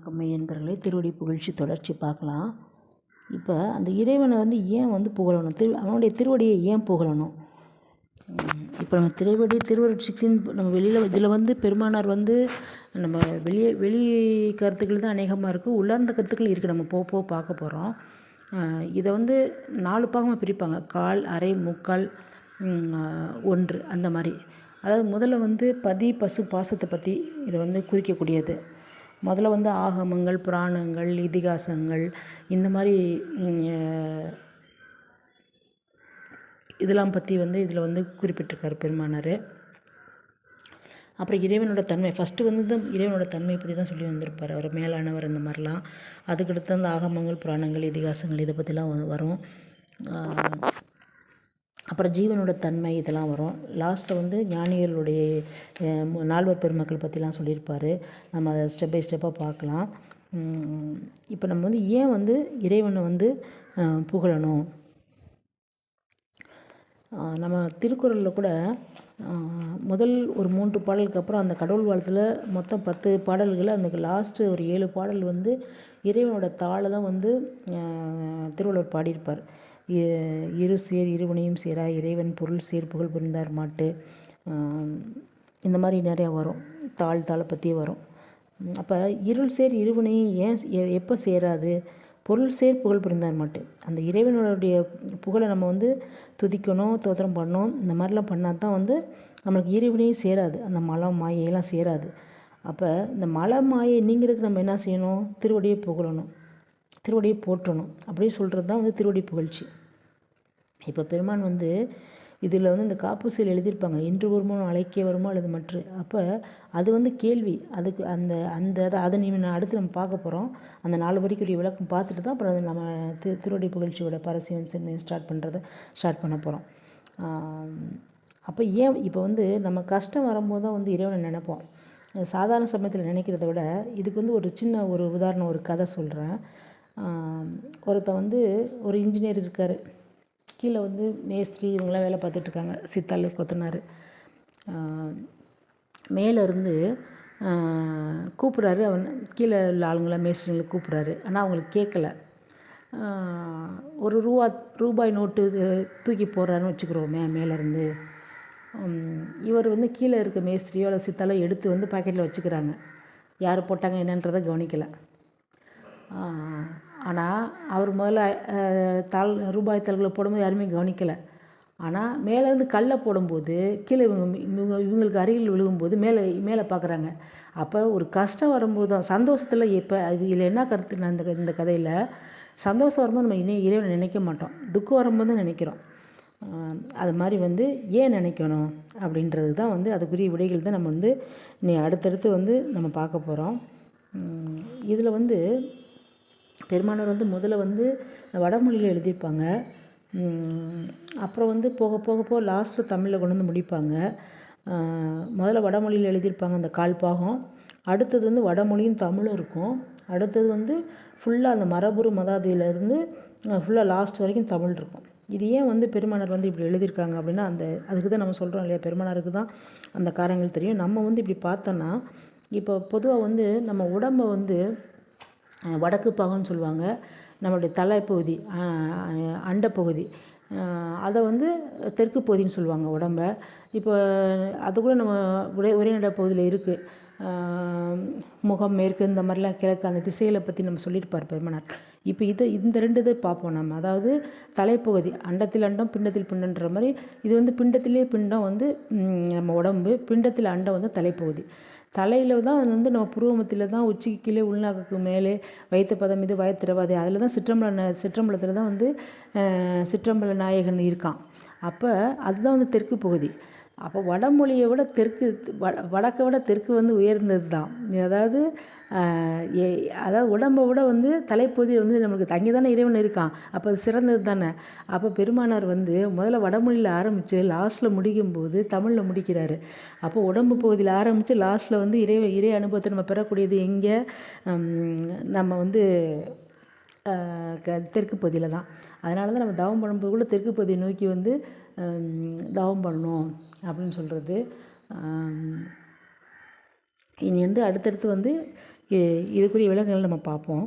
வணக்கம் மெய்யன்பர்களே திருவடி புகழ்ச்சி தொடர்ச்சி பார்க்கலாம். இப்போ அந்த இறைவனை வந்து ஏன் வந்து புகழணும்? திரு அவனுடைய திருவடியை ஏன் புகழணும்? இப்போ நம்ம திருவடி திருவருட்சிக்கின் நம்ம வெளியில் இதில் வந்து பெருமானார் வந்து நம்ம வெளியே வெளி கருத்துக்கள் தான் அநேகமாக இருக்குது. உள்ளார்ந்த கருத்துக்கள் இருக்குது. நம்ம போக போக பார்க்க போகிறோம். இதை வந்து நாலு பாகமாக பிரிப்பாங்க. கால் அரை முக்கால் ஒன்று அந்த மாதிரி. அதாவது முதல்ல வந்து பதி பசு பாசத்தை பற்றி இதை வந்து குறிக்கக்கூடியது. முதல்ல வந்து ஆகமங்கள் புராணங்கள் இதிகாசங்கள் இந்த மாதிரி இதெல்லாம் பற்றி வந்து இதில் வந்து குறிப்பிட்டிருக்கார் பெருமானார். அப்புறம் இறைவனோட தன்மை ஃபஸ்ட்டு வந்து தான் இறைவனோட தன்மையை பற்றி தான் சொல்லி வந்திருப்பார் அவர் மேலானவர் இந்த மாதிரிலாம். அதுக்கடுத்து அந்த ஆகமங்கள் புராணங்கள் இதிகாசங்கள் இதை பற்றிலாம் வரும். அப்புறம் ஜீவனோட தன்மை இதெல்லாம் வரும். லாஸ்ட்டில் வந்து ஞானிகளுடைய நால்வர் பெருமக்கள் பற்றிலாம் சொல்லியிருப்பார். நம்ம அதை ஸ்டெப் பை ஸ்டெப்பாக பார்க்கலாம். இப்போ நம்ம வந்து ஏன் வந்து இறைவனை வந்து புகழணும்? நம்ம திருக்குறளில் கூட முதல் ஒரு மூன்று பாடலுக்கு அப்புறம் அந்த கடவுள் வாழ்த்தில் மொத்தம் பத்து பாடல்கள் அந்த லாஸ்ட்டு ஒரு ஏழு பாடல் வந்து இறைவனோட தாளை தான் வந்து திருவள்ளுவர் பாடியிருப்பார். இரு சேர் இருவனையும் சேரா இறைவன் பொருள் சேர் புகழ் புரிந்தார் மாட்டு. இந்த மாதிரி நிறையா வரும். தாழ் தாளை பற்றி வரும். அப்போ இருள் சேர் இருவனையும் ஏன் எப்போ சேராது? பொருள் சேர் புகழ் புரிந்தார் மாட்டு. அந்த இறைவனுடைய புகழை நம்ம வந்து துதிக்கணும் தோத்திரம் பண்ணணும் இந்த மாதிரிலாம் பண்ணால் தான் வந்து நம்மளுக்கு இறைவனையும் சேராது. அந்த மலை மாயையெல்லாம் சேராது. அப்போ இந்த மலை மாயை நீங்கிறதுக்கு நம்ம என்ன செய்யணும்? திருவடியை புகழணும். திருவடியை போற்றணும். அப்படின்னு சொல்கிறது தான் வந்து திருவடி புகழ்ச்சி. இப்போ பெருமான் வந்து இதில் வந்து இந்த காப்பூசியில் எழுதியிருப்பாங்க. இன்று வருமோ அழைக்க வருமோ அல்லது மற்ற அப்போ அது வந்து கேள்வி. அதுக்கு அந்த அந்த அதை அதை நீ அடுத்து நம்ம பார்க்க போகிறோம் அந்த நாலு வரைக்குரிய விளக்கம் பார்த்துட்டு தான் அப்புறம் நம்ம திரு திருவடி புகழ்ச்சியோட பரசியம் சின்ன ஸ்டார்ட் பண்ணுறதை ஸ்டார்ட் பண்ண போகிறோம் அப்போ ஏன் இப்போ வந்து நம்ம கஷ்டம் வரும்போது தான் வந்து இறைவனை நினைப்போம். சாதாரண சமயத்தில் நினைக்கிறத விட இதுக்கு வந்து ஒரு சின்ன ஒரு உதாரணம் ஒரு கதை சொல்கிறேன் ஒருத்த வந்து ஒரு இன்ஜினியர் இருக்கார். கீழே வந்து மேஸ்திரி இவங்களாம் வேலை பார்த்துட்ருக்காங்க. சித்தாள் கொத்தனார். மேலேருந்து கூப்பிட்றாரு. அவன் கீழே உள்ள ஆளுங்களாம் மேஸ்திரிங்களை கூப்பிட்றாரு. ஆனால் அவங்களுக்கு கேட்கல. ஒரு ரூபா ரூபாய் நோட்டு தூக்கி போடுறாருன்னு வச்சுக்கிறோமே மேலேருந்து. இவர் வந்து கீழே இருக்க மேஸ்திரியோ அல்லது சித்தாலோ எடுத்து வந்து பாக்கெட்டில் வச்சுக்கிறாங்க. யார் போட்டாங்க என்னன்றதை கவனிக்கலை. ஆனால் அவர் முதல்ல தாள் ரூபாய் தாள்களை போடும்போது யாருமே கவனிக்கலை. ஆனால் மேலேருந்து கல்லை போடும்போது கீழே இவங்க இவங்க இவங்களுக்கு அருகில் விழுகும்போது மேலே மேலே பார்க்குறாங்க அப்போ ஒரு கஷ்டம் வரும்போது தான் சந்தோஷத்தில் இப்போ அது இதில் என்ன கருத்து நான் இந்த இந்த கதையில் சந்தோஷம் வரும்போது நம்ம இன்னும் இறைவனை நினைக்க மாட்டோம். துக்கம் வரும்போது நினைக்கிறோம். அது மாதிரி வந்து ஏன் நினைக்கணும்? அப்படின்றது தான் வந்து அதுக்குரிய விடைகள் தான் நம்ம வந்து நீ அடுத்தடுத்து வந்து நம்ம பார்க்க போகிறோம் இதில் வந்து பெருமானவர் வந்து முதல்ல வந்து வடமொழியில் எழுதியிருப்பாங்க. அப்புறம் வந்து போக போக போக லாஸ்ட்டில் தமிழில் கொண்டு வந்து முடிப்பாங்க. முதல்ல வடமொழியில் எழுதியிருப்பாங்க அந்த கால்பாகம் அடுத்தது வந்து வடமொழியும் தமிழும் இருக்கும். அடுத்தது வந்து ஃபுல்லாக அந்த மரபுரு மதாதியிலேருந்து ஃபுல்லாக லாஸ்ட் வரைக்கும் தமிழ் இருக்கும். இது ஏன் வந்து பெருமானார் வந்து இப்படி எழுதியிருக்காங்க அப்படின்னா அந்த அதுக்கு தான் நம்ம சொல்கிறோம் இல்லையா பெருமானாருக்கு தான் அந்த காரங்கள் தெரியும். நம்ம வந்து இப்படி பார்த்தோன்னா இப்போ பொதுவாக வந்து நம்ம உடம்பை வந்து வடக்கு பாகம்னு சொல்லுவாங்க. நம்மளுடைய தலைப்பகுதி அண்டப்பகுதி. அதை வந்து தெற்கு பகுதின்னு சொல்லுவாங்க உடம்ப. இப்போ அது கூட நம்ம உரை ஒரே நட பகுதியில் இருக்குது முகம் மேற்கு இந்த மாதிரிலாம் கிழக்கு அந்த திசைகளை பற்றி நம்ம சொல்லியிருப்பார் பெருமனார். இப்போ இதை இந்த ரெண்டு இதை பார்ப்போம் நம்ம. அதாவது தலைப்பகுதி அண்டத்தில் அண்டம் பிண்டத்தில் பிண்டன்ற மாதிரி. இது வந்து பிண்டத்திலே பிண்டம் வந்து நம்ம உடம்பு பிண்டத்தில் அண்டம் வந்து தலைப்பகுதி. தலையில் தான் அது வந்து நம்ம புருவமத்தில் தான் உச்சிக்கு கீழே உள்நாக்குக்கு மேலே வைத்த பதம் இது வயத்திரவாதி அதில் தான் சிற்றம்பல சிற்றம்பலத்தில் தான் வந்து சிற்றம்பல நாயகன் இருக்கான். அப்போ அதுதான் வந்து தெற்கு பகுதி. அப்போ வடமொழியை விட தெற்கு வட வடக்கை விட தெற்கு வந்து உயர்ந்தது தான் அதாவது அதாவது உடம்பை விட வந்து தலைப்பகுதி வந்து நம்மளுக்கு தங்கி தானே இறைவன் இருக்கான். அப்போ அது சிறந்தது தானே? அப்போ பெருமானார் வந்து முதல்ல வடமொழியில் ஆரம்பித்து லாஸ்ட்டில் முடிக்கும்போது தமிழில் முடிக்கிறாரு. அப்போ உடம்பு பகுதியில் ஆரம்பித்து லாஸ்ட்டில் வந்து இறை இறை அனுபவத்தை நம்ம பெறக்கூடியது எங்கே? நம்ம வந்து தெற்கு பகுதியில் தான். அதனால தான் நம்ம தவம் பண்ணும்போது கூட தெற்கு பகுதியை நோக்கி வந்து தவம் பண்ணணும் அப்படின்னு சொல்கிறது இனி வந்து அடுத்தடுத்து வந்து இதுக்குரிய விலங்குகள் நம்ம பார்ப்போம்.